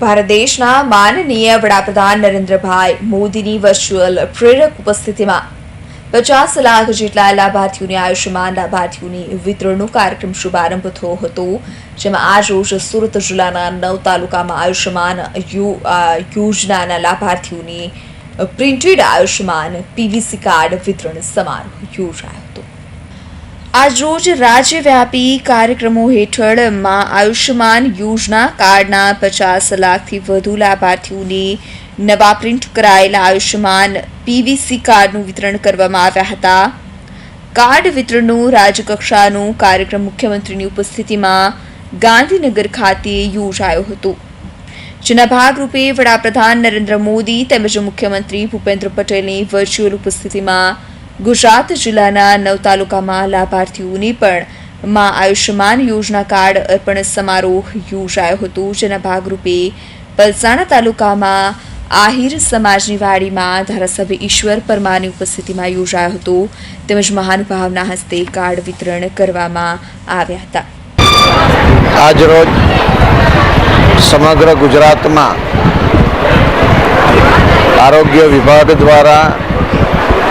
ભારત દેશના માનનીય વડાપ્રધાન નરેન્દ્રભાઈ મોદીની વર્ચ્યુઅલ પ્રેરક ઉપસ્થિતિમાં. પચાસ લાખ જેટલા લાભાર્થીઓને આયુષ્યમાન લાભાર્થીઓની વિતરણનો કાર્યક્રમ શુભારંભ થયો હતો, જેમાં આજ રોજ સુરત જિલ્લાના નવ તાલુકામાં આયુષ્યમાન યોજનાના લાભાર્થીઓને પ્રિન્ટેડ આયુષ્યમાન પીવીસી કાર્ડ વિતરણ સમારોહ યોજાયો. આજરોજ રાજ્યવ્યાપી કાર્યક્રમો હેઠળમાં આયુષ્યમાન યોજના કાર્ડના પચાસ લાખથી વધુ લાભાર્થીઓને નવા પ્રિન્ટ કરાયેલા આયુષ્યમાન પીવીસી કાર્ડનું વિતરણ કરવામાં આવ્યા હતા. કાર્ડ વિતરણનો રાજ્યકક્ષાનો કાર્યક્રમ મુખ્યમંત્રીની ઉપસ્થિતિમાં ગાંધીનગર ખાતે યોજાયો હતો. જેના ભાગરૂપે વડાપ્રધાન નરેન્દ્ર મોદી તેમજ મુખ્યમંત્રી ભૂપેન્દ્ર પટેલની વર્ચ્યુઅલ ઉપસ્થિતિમાં ગુજરાત જિલ્લાના નવ તાલુકામાં લાભાર્થીઓને પણ માં આયુષ્યમાન યોજના કાર્ડ અર્પણ સમારોહ યોજાયો હતો, જેના ભાગરૂપે પલસાણા તાલુકામાં આહિર સમાજની વાડીમાં ધારાસભ્ય ઈશ્વર પરમારની ઉપસ્થિતિમાં યોજાયો હતો. તેમજ મહાનુભાવના હસ્તે કાર્ડ વિતરણ કરવામાં આવ્યા હતા. આજરોજ સમગ્ર ગુજરાતમાં આરોગ્ય વિભાગ દ્વારા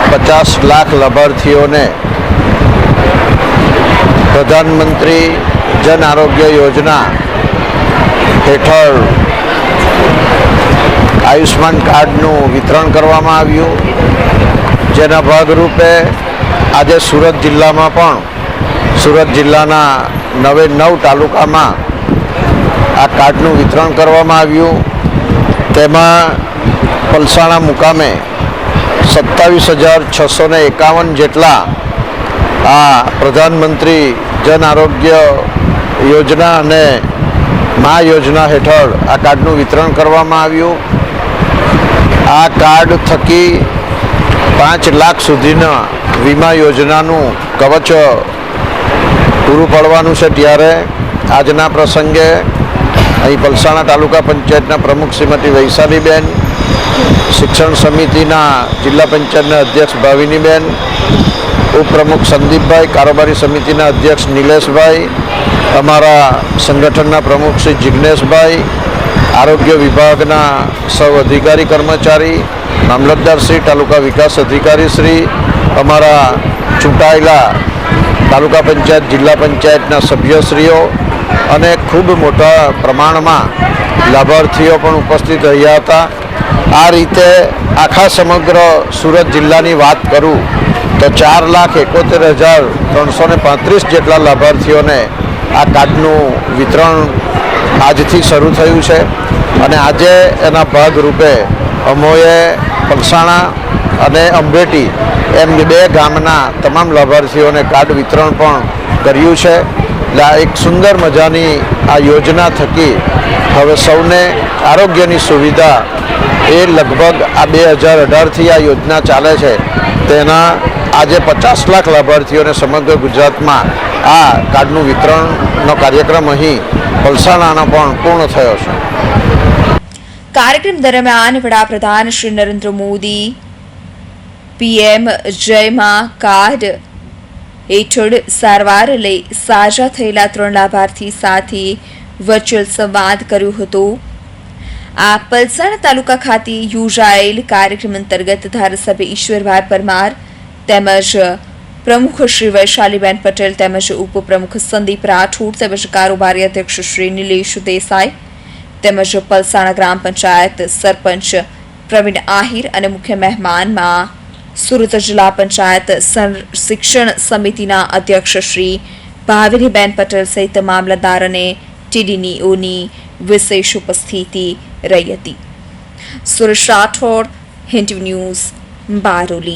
પચાસ લાખ લાભાર્થીઓને પ્રધાનમંત્રી જન આરોગ્ય યોજના હેઠળ આયુષ્માન કાર્ડનું વિતરણ કરવામાં આવ્યું. જેના ભાગરૂપે આજે સુરત જિલ્લામાં પણ, સુરત જિલ્લાના નવે નવ તાલુકામાં આ કાર્ડનું વિતરણ કરવામાં આવ્યું. તેમાં પલસાણા મુકામે સત્તાવીસ હજાર છસો ને એકાવન જેટલા આ પ્રધાનમંત્રી જન આરોગ્ય યોજના અને મા યોજના હેઠળ આ કાર્ડનું વિતરણ કરવામાં આવ્યું. આ કાર્ડ થકી પાંચ લાખ સુધીના વીમા યોજનાનું કવચ પૂરું પાડવાનું છે ત્યારે આજના પ્રસંગે અહીં પલસાણા તાલુકા પંચાયતના પ્રમુખ શ્રીમતી વૈશાલીબેન શિક્ષણ સમિતિના જિલ્લા પંચાયતના અધ્યક્ષ ભાવિનીબેન, ઉપપ્રમુખ સંદીપભાઈ, કારોબારી સમિતિના અધ્યક્ષ નિલેશભાઈ, અમારા સંગઠનના પ્રમુખ શ્રી જિજ્ઞેશભાઈ આરોગ્ય વિભાગના સૌ અધિકારી કર્મચારી, મામલતદાર શ્રી, તાલુકા વિકાસ અધિકારી શ્રી, અમારા ચૂંટાયેલા તાલુકા પંચાયત, જિલ્લા પંચાયતના સભ્યશ્રીઓ અને ખૂબ મોટા પ્રમાણમાં લાભાર્થીઓ પણ ઉપસ્થિત રહ્યા હતા. આ રીતે આખા સમગ્ર સુરત જિલ્લાની વાત કરું તો ચાર લાખ એકોતેર હજાર ત્રણસો ને પાંત્રીસ જેટલા લાભાર્થીઓને આ કાર્ડનું વિતરણ આજથી શરૂ થયું છે. અને આજે એના ભાગરૂપે અમોએ પલસાણા અને અંબેટી એમ બે ગામના તમામ લાભાર્થીઓને કાર્ડ વિતરણ પણ કર્યું છે. એટલે આ એક સુંદર મજાની આ યોજના થકી હવે સૌને આરોગ્યની સુવિધા એ લગભગ આ બે હજાર અઢારથી આ યોજના ચાલે છે. તેના આજે પચાસ લાખ લાભાર્થીઓને સમગ્ર ગુજરાતમાં આ કાર્ડનું વિતરણનો કાર્યક્રમ અહીં પલસાણાનો પણ પૂર્ણ થયો છે. કાર્યક્રમ દરમિયાન વડાપ્રધાન શ્રી નરેન્દ્ર મોદી, પીએમ જયમાં કાર્ડ હેઠળ સારવાર લઈ સાજા થયેલા ત્રણ લાભાર્થી સાથે વર્ચ્યુઅલ સંવાદ કર્યો હતો. આ પલસાણા તાલુકા ખાતે યોજાયેલ કાર્યક્રમ અંતર્ગત ધારાસભ્ય ઈશ્વરભાઈ પરમાર તેમજ પ્રમુખ શ્રી વૈશાલીબેન પટેલ તેમજ ઉપપ્રમુખ સંદીપ રાઠોડ તેમજ કારોબારી અધ્યક્ષ શ્રી નિલેશ દેસાઈ તેમજ પલસાણા ગ્રામ પંચાયત સરપંચ પ્રવીણ આહિર અને મુખ્ય મહેમાનમાં સુરત જિલ્લા પંચાયત શિક્ષણ સમિતિના અધ્યક્ષ શ્રી ભાવિનીબેન પટેલ સહિત મામલતદાર અને ટીડીનીઓની વિશેષ ઉપસ્થિતિ રહી હતી. સુરેશ રાઠોડ હિન્દ ન્યૂઝ બારોલી.